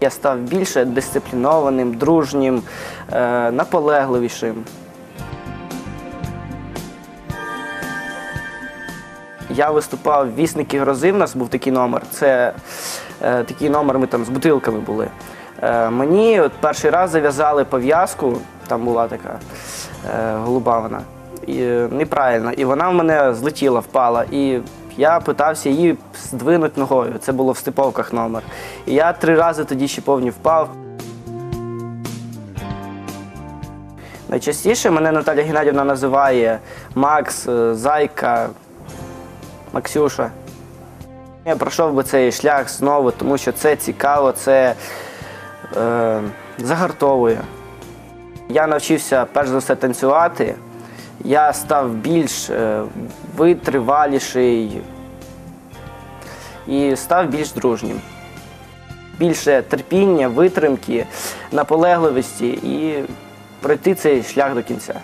Я став більше дисциплінованим, дружнім, е, наполегливішим. Я виступав в вісники грози. В нас був такий номер. Це е, такий номер, ми там з бутилками були. Е, мені от перший раз зав'язали пов'язку, там була така е, голуба вона, і, е, неправильно. І вона в мене злетіла, впала. І я питався її здвинути ногою. Це було в степовках номер. І я три рази тоді ще повні впав. Найчастіше мене Наталя Геннадівна називає Макс, е, Зайка, Максюша. Я пройшов би цей шлях знову, тому що це цікаво, це е, загартовує. Я навчився перш за все танцювати. Я став більш е, витриваліший і став більш дружнім. Більше терпіння, витримки, наполегливості і пройти цей шлях до кінця.